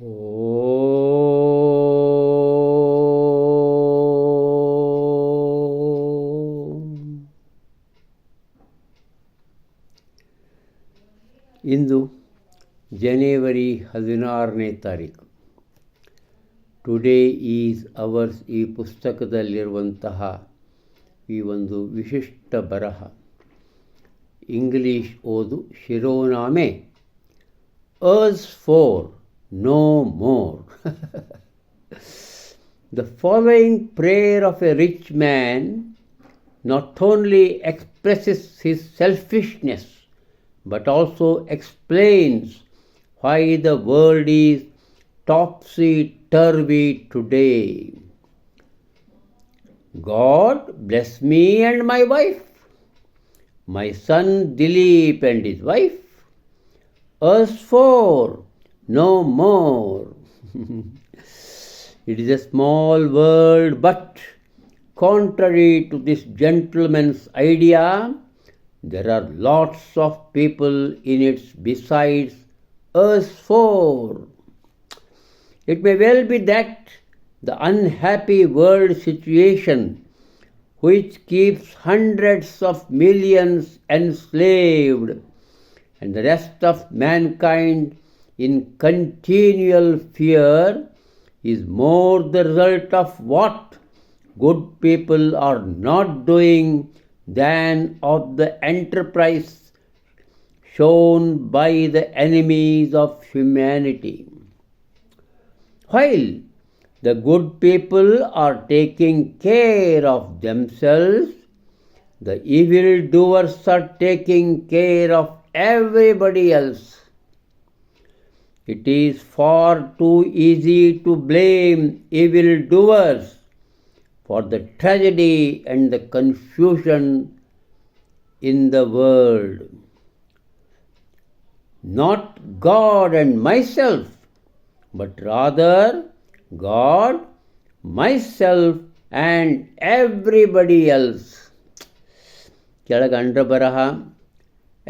ಇಂದು ಜನವರಿ ಹದಿನಾರನೇ ತಾರೀಕು. Today is ours ಈ ಪುಸ್ತಕದಲ್ಲಿರುವಂತಹ ಈ ಒಂದು ವಿಶಿಷ್ಟ ಬರಹ. ಇಂಗ್ಲೀಷ್ ಓದು ಶಿರೋನಾಮೆ as for no more. the following prayer of a rich man not only expresses his selfishness but also explains why the world is topsy turvy today. God bless me and my wife, my son Dilip and his wife, us four no more. it is a small world, but contrary to this gentleman's idea, there are lots of people in it besides us four. It may well be that the unhappy world situation, which keeps hundreds of millions enslaved and the rest of mankind in continual fear, is more the result of what good people are not doing than of the enterprise shown by the enemies of humanity. While the good people are taking care of themselves, the evil doers are taking care of everybody else. It is far too easy to blame evil doers for the tragedy and the confusion in the world. Not God and myself, but rather God, myself, and everybody else. ಕೆಳಗಂಡ್ರ ಬರಹ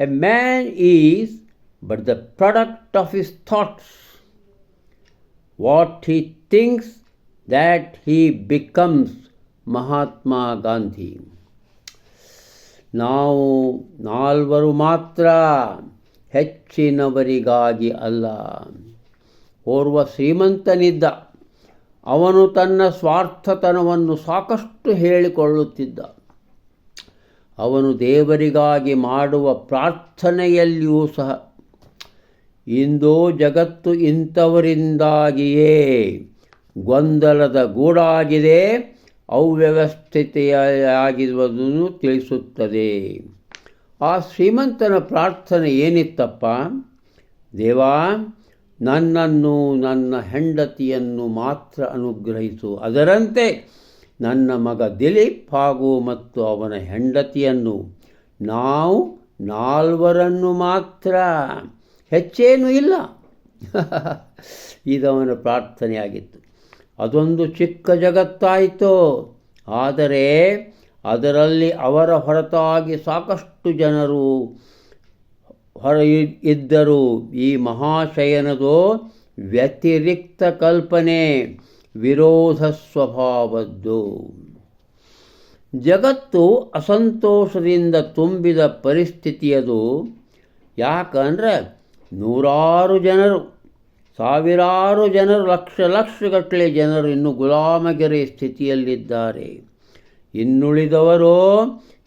A man is but the product of his thoughts what he thinks, that he becomes Mahatma Gandhi ನಾವು ನಾಲ್ವರು ಮಾತ್ರ ಹೆಚ್ಚಿನವರಿಗಾಗಿ ಅಲ್ಲ. ಓರ್ವ ಶ್ರೀಮಂತನಿದ್ದ ಅವನು ತನ್ನ ಸ್ವಾರ್ಥತನವನ್ನು ಸಾಕಷ್ಟು ಹೇಳಿಕೊಳ್ಳುತ್ತಿದ್ದ. ಅವನು ದೇವರಿಗಾಗಿ ಮಾಡುವ ಪ್ರಾರ್ಥನೆಯಲ್ಲಿಯೂ ಸಹ ಇಂದು ಜಗತ್ತು ಇಂಥವರಿಂದಾಗಿಯೇ ಗೊಂದಲದ ಗೂಡಾಗಿದೆ, ಅವ್ಯವಸ್ಥಿತೆಯಾಗಿರುವುದನ್ನು ತಿಳಿಸುತ್ತದೆ. ಆ ಶ್ರೀಮಂತನ ಪ್ರಾರ್ಥನೆ ಏನಿತ್ತಪ್ಪ? ದೇವಾ, ನನ್ನನ್ನು ನನ್ನ ಹೆಂಡತಿಯನ್ನು ಮಾತ್ರ ಅನುಗ್ರಹಿಸು. ಅದರಂತೆ ನನ್ನ ಮಗ ದಿಲೀಪ್ ಹಾಗೂ ಮತ್ತು ಅವನ ಹೆಂಡತಿಯನ್ನು ನಾವು ನಾಲ್ವರನ್ನು ಮಾತ್ರ ಹೆಚ್ಚೇನೂ ಇಲ್ಲ. ಇದವನ ಪ್ರಾರ್ಥನೆಯಾಗಿತ್ತು. ಅದೊಂದು ಚಿಕ್ಕ ಜಗತ್ತಾಯಿತು. ಆದರೆ ಅದರಲ್ಲಿ ಅವರ ಹೊರತಾಗಿ ಸಾಕಷ್ಟು ಜನರು ಹೊರ ಇದ್ದರು. ಈ ಮಹಾಶಯನದು ವ್ಯತಿರಿಕ್ತ ಕಲ್ಪನೆ, ವಿರೋಧ ಸ್ವಭಾವದ್ದು. ಜಗತ್ತು ಅಸಂತೋಷದಿಂದ ತುಂಬಿದ ಪರಿಸ್ಥಿತಿಯದು ಯಾಕಂದರೆ ನೂರಾರು ಜನರು, ಸಾವಿರಾರು ಜನರು, ಲಕ್ಷ ಲಕ್ಷಗಟ್ಟಲೆ ಜನರು ಇನ್ನು ಗುಲಾಮಗಿರಿ ಸ್ಥಿತಿಯಲ್ಲಿದ್ದಾರೆ. ಇನ್ನುಳಿದವರು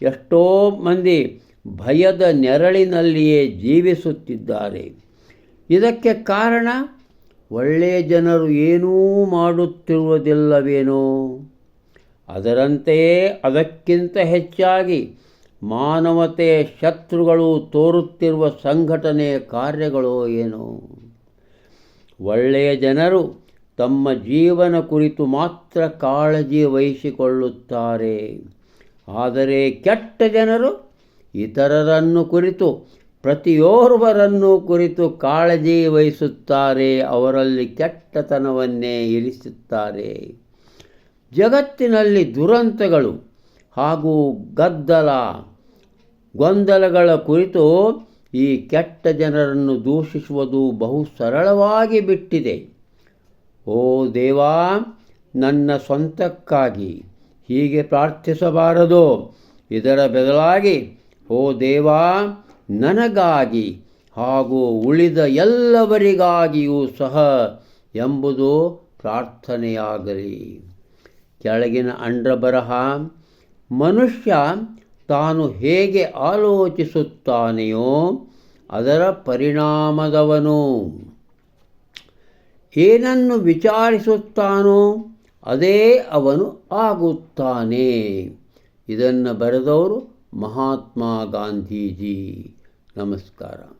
ಎಷ್ಟೋ ಮಂದಿ ಭಯದ ನೆರಳಿನಲ್ಲಿಯೇ ಜೀವಿಸುತ್ತಿದ್ದಾರೆ. ಇದಕ್ಕೆ ಕಾರಣ ಒಳ್ಳೆಯ ಜನರು ಏನೂ ಮಾಡುತ್ತಿರುವುದಿಲ್ಲವೇನೋ? ಅದರಂತೆಯೇ ಅದಕ್ಕಿಂತ ಹೆಚ್ಚಾಗಿ ಮಾನವತೆಯ ಶತ್ರುಗಳು ತೋರುತ್ತಿರುವ ಸಂಘಟನೆಯ ಕಾರ್ಯಗಳು ಏನು. ಒಳ್ಳೆಯ ಜನರು ತಮ್ಮ ಜೀವನ ಕುರಿತು ಮಾತ್ರ ಕಾಳಜಿ ವಹಿಸಿಕೊಳ್ಳುತ್ತಾರೆ. ಆದರೆ ಕೆಟ್ಟ ಜನರು ಇತರರನ್ನು ಕುರಿತು, ಪ್ರತಿಯೋರ್ವರನ್ನು ಕುರಿತು ಕಾಳಜಿ ವಹಿಸುತ್ತಾರೆ, ಅವರಲ್ಲಿ ಕೆಟ್ಟತನವನ್ನೇ ಇರಿಸುತ್ತಾರೆ. ಜಗತ್ತಿನಲ್ಲಿ ದುರಂತಗಳು ಹಾಗೂ ಗದ್ದಲ, ಗೊಂದಲಗಳ ಕುರಿತು ಈ ಕೆಟ್ಟ ಜನರನ್ನು ದೂಷಿಸುವುದು ಬಹು ಸರಳವಾಗಿ ಬಿಟ್ಟಿದೆ. ಓ ದೇವಾ, ನನ್ನ ಸ್ವಂತಕ್ಕಾಗಿ ಹೀಗೆ ಪ್ರಾರ್ಥಿಸಬಾರದು. ಇದರ ಬದಲಾಗಿ, ಓ ದೇವಾ, ನನಗಾಗಿ ಹಾಗೂ ಉಳಿದ ಎಲ್ಲವರಿಗಾಗಿಯೂ ಸಹ ಎಂಬುದು ಪ್ರಾರ್ಥನೆಯಾಗಲಿ. ಕೆಳಗಿನ ಅಂಡ್ರ ಬರಹ ಮನುಷ್ಯ ತಾನು ಹೇಗೆ ಆಲೋಚಿಸುತ್ತಾನೆಯೋ ಅದರ ಪರಿಣಾಮದವನು. ಏನನ್ನು ವಿಚಾರಿಸುತ್ತಾನೋ ಅದೇ ಅವನು ಆಗುತ್ತಾನೆ. ಇದನ್ನು ಬರೆದವರು ಮಹಾತ್ಮ ಗಾಂಧೀಜಿ. ನಮಸ್ಕಾರ.